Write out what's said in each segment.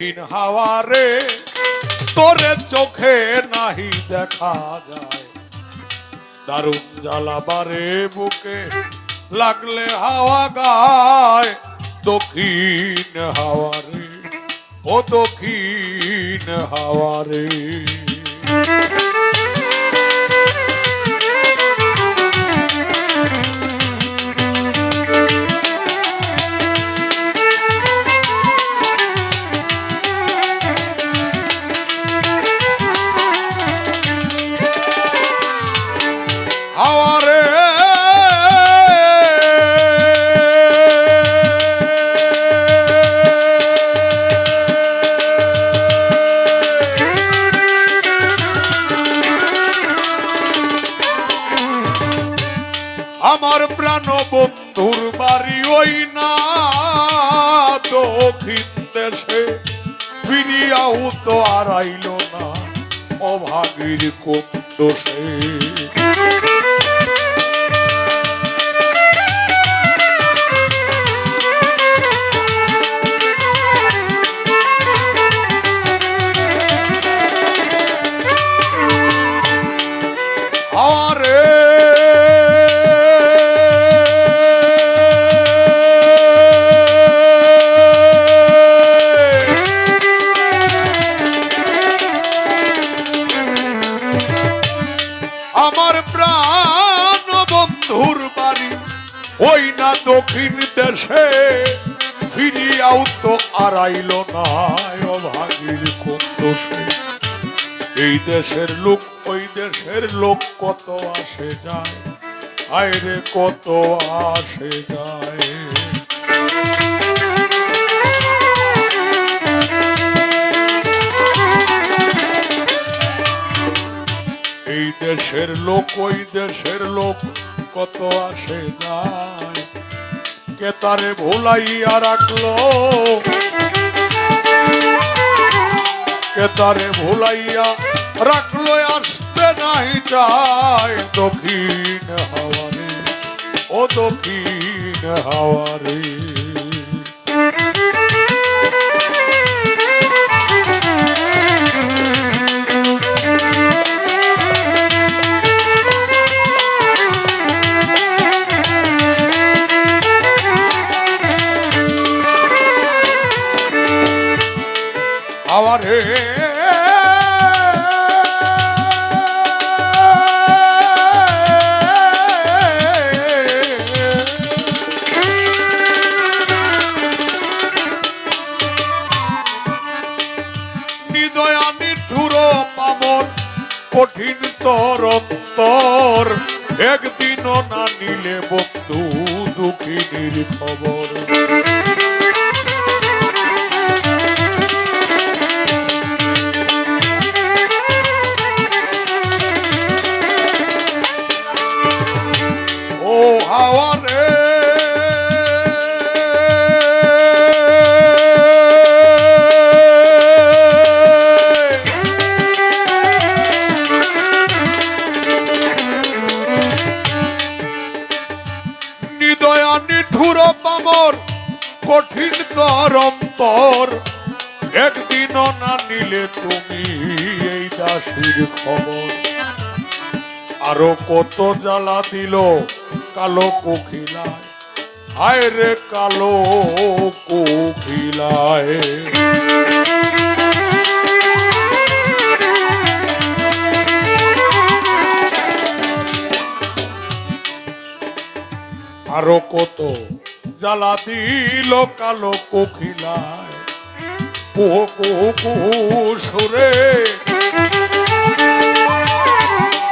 দিন হাওয়ারে, তোরে চোখে নাহি দেখা যায়। দারুণ জ্বালাবারে বুকে লাগলে হাওয়া গায় দক্ষিণ হাওয়ারে, ও দক্ষিণ হাওয়ারে। আমার তোর বাড়ি ওই না দক্ষিণ দেশে। ফিরিয়াও তো আর আইল না অভাগীর কোন দোষে আমার প্রাণ বন্ধুর বাড়ি। ওই না দক্ষিণ দেশে, ফিরিয়াও তো আড়াইল না ভাগির কোন এই দেশের লোক, ওই দেশের লোক কত আসে যায়? আয়রে কত আসে যায়? দেশের লোক, ওই দেশের লোক কত আসে যায়। কে তারে ভুলাইয়া রাখল? কে তারে ভুলাইয়া রাখল? আসতে নাই চায় দক্ষিণ হাওয়ারে। ও দক্ষিণ হাওয়ারে। কঠিন তর অন্তর একদিনও না নিলে বন্ধু দুঃখিনীর খবর। না নিলে তুমি এই দাসির খবর? আরও কত জ্বালা দিল কালো কোকিলায়। হায় রে কালো কোকিলায়। আরও কত জ্বালা দিল কালো কোকিলায়। কুহু কুহু কুহু সুরে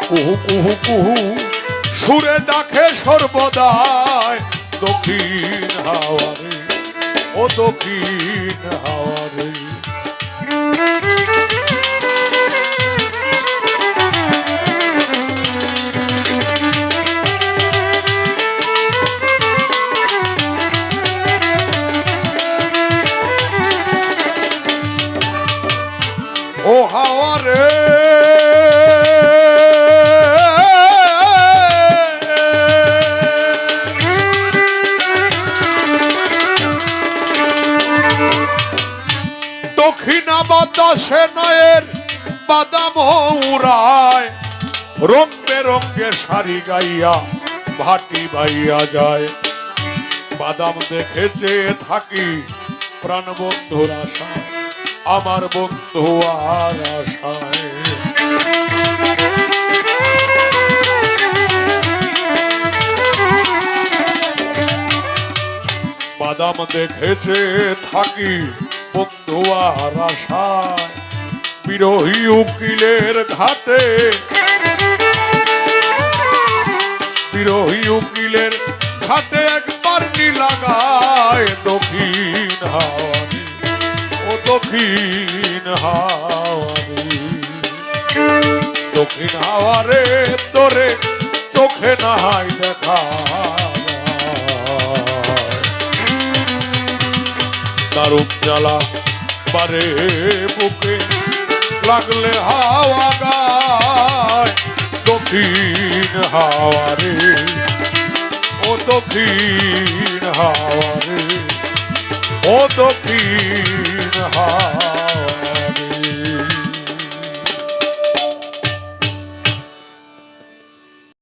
কুহু কুহু কুহু সুরে ডাকে সর্বদায় দক্ষিণ হাওয়ারে। ও দক্ষিণ ও হাওয়ারে। দক্ষিণা বাতাসে নয়ের বাদাম উড়ায় রং বেরঙ্গে শাড়ি গাইয়া ভাটি বাইয়া যায়। বাদাম দেখে যে থাকি প্রাণ বন্ধুর আশায়। আমার বন্ধু আর বাদাম দেখেছে থাকি বন্ধু আর আশায়। বিরোহী উকিলের ঘাটে। বিরোহী উকিলের ঘাটে একবার নি লাগায় দক্ষিণ হাওয়ানি ও দক্ষিণ হাওয়ানি দক্ষিণ হাওয়ারে তোরে চোখে নাই দেখা দারুণ জ্বালা পারে বুকে লাগলে হাওয়া গায়। দক্ষিণ হাওয়ারে, ও দক্ষিণ হাওয়ারে, ও দক্ষিণ হাওয়া